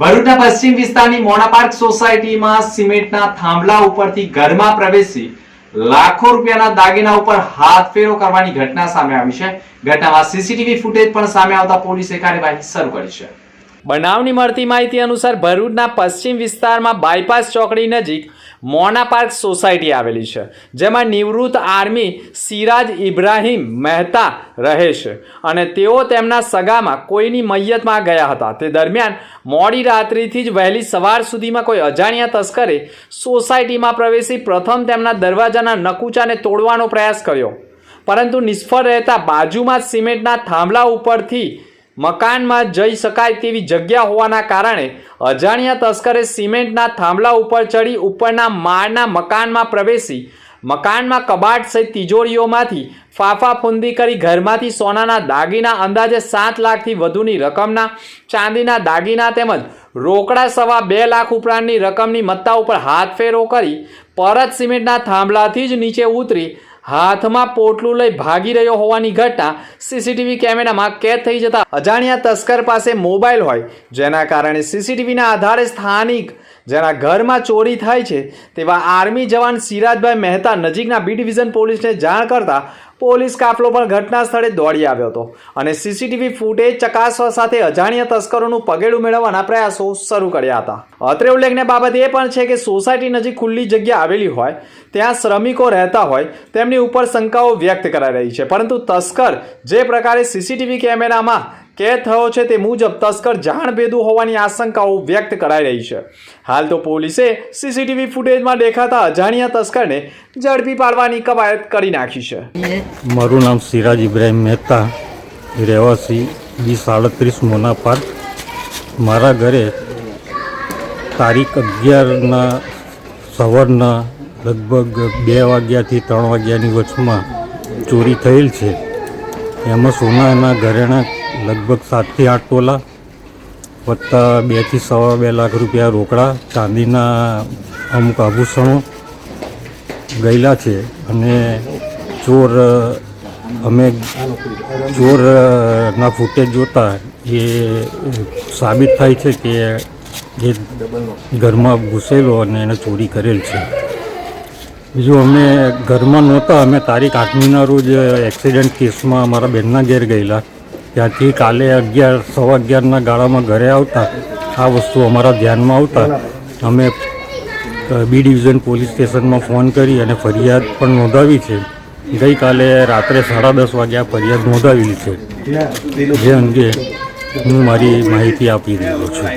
ભરૂચના પશ્ચિમ વિસ્તારની મોણા પાર્ક સોસાયટીમાં સિમેન્ટના થાંભલા ઉપરથી ઘરમાં પ્રવેશી લાખો રૂપિયાના દાગીના ઉપર હાથ ફેરો કરવાની ઘટના સામે આવી છે. ઘટનામાં સીસીટીવી ફૂટેજ પણ સામે આવતા પોલીસે કાર્યવાહી શરૂ કરી છે. બનાવની મળતી માહિતી અનુસાર ભરૂચના પશ્ચિમ વિસ્તારમાં બાયપાસ ચોકડી નજીક મોના પાર્ક સોસાયટી આવેલી છે, જેમાં નિવૃત્ત આર્મી સિરાજ ઇબ્રાહીમ મહેતા રહે છે અને તેઓ તેમના સગામાં કોઈની મૈયતમાં ગયા હતા. તે દરમિયાન મોડી રાત્રિથી જ વહેલી સવાર સુધીમાં કોઈ અજાણ્યા તસ્કરે સોસાયટીમાં પ્રવેશી પ્રથમ તેમના દરવાજાના નકુચાને તોડવાનો પ્રયાસ કર્યો. પરંતુ નિષ્ફળ રહેતા બાજુમાં સિમેન્ટના થાંભલા ઉપરથી મકાનમાં જઈ શકાય તેવી જગ્યા હોવાના કારણે અજાણ્યા તસ્કરે સિમેન્ટના થાંભલા ઉપર ચડી ઉપરના માળના મકાનમાં પ્રવેશી મકાનમાં કબાટ સહિત તિજોરીઓમાંથી ફાફાફુંદી કરી ઘરમાંથી સોનાના દાગીના અંદાજે સાત લાખથી વધુની રકમના ચાંદીના દાગીના તેમજ રોકડા સવા બે લાખ ઉપરાંતની રકમની મત્તા ઉપર હાથ ફેરો કરી પરત સિમેન્ટના થાંભલાથી જ નીચે ઉતરી હાથમાં પોટલું લઈ ભાગી રહ્યો હોવાની ઘટના સીસીટીવી કેમેરામાં કેદ થઈ જતા અજાણ્યા તસ્કર પાસે મોબાઈલ હોય, જેના કારણે સીસીટીવીના આધારે સ્થાનિક જેના ઘરમાં ચોરી થાય છે, તેવા આર્મી જવાન સિરાજભાઈ મહેતા નજીકના બી ડિવિઝન પોલીસને જાણ કરતા પોલીસ કાફલો પણ ઘટના સ્થળે દોડી આવ્યો હતો અને સીસીટીવી ફૂટેજ ચકાસવા સાથે અજાણ્યા તસ્કરોનું પગેડું મેળવવાના પ્રયાસો શરૂ કર્યા હતા. અત્રે ઉલ્લેખનીય બાબત એ પણ છે કે સોસાયટી નજીક ખુલ્લી જગ્યા આવેલી હોય, ત્યાં શ્રમિકો રહેતા હોય, તેમની ઉપર શંકાઓ વ્યક્ત કરાઈ રહી છે. પરંતુ તસ્કર જે પ્રકારે સીસીટીવી કેમેરામાં કેદ થયો છે તે મુજબ તસ્કર જાણભેદું હોવાની આશંકાઓ વ્યક્ત કરાઈ રહી છે. હાલ તો પોલીસે સીસીટીવી ફૂટેજમાં દેખાતા અજાણ્યા તસ્કરને ઝડપી પાડવાની કવાયત કરી નાખી છે. મારું નામ સિરાજ ઇબ્રાહિમ મહેતા, રહેવાસી બી સાડત્રીસ મોના પાર્ક મારા ઘરે તારીખ અગિયારના સવારના લગભગ બે વાગ્યાથી ત્રણ વાગ્યાની વચમાં ચોરી થયેલ છે. એમાં સોનાના ઘરેણા લગભગ સાતથી આઠ તોલા વત્તા બેથી સવા બે લાખ રૂપિયા રોકડા, ચાંદીના અમુક આભૂષણો ગયેલા છે અને ચોર, અમે ચોરના ફૂટેજ જોતા એ સાબિત થાય છે કે એ ઘરમાં ઘૂસેલો અને એને ચોરી કરેલ છે. બીજું અમે ઘરમાં નહોતા, અમે તારીખ આઠમીના રોજ એક્સિડન્ટ કેસમાં અમારા બહેનના ઘેર ગયેલા. ત્યાંથી કાલે અગિયાર, સવા અગિયારના ગાળામાં ઘરે આવતા. આ વસ્તુ અમારા ધ્યાનમાં આવતા. અમે બી ડિવિઝન પોલીસ સ્ટેશનમાં ફોન કરી અને ફરિયાદ પણ નોંધાવી છે. ગઈકાલે રાત્રે સાડા દસ વાગ્યા ફરિયાદ નોંધાવેલી છે. જે અંગે હું મારી માહિતી આપી રહ્યો છું.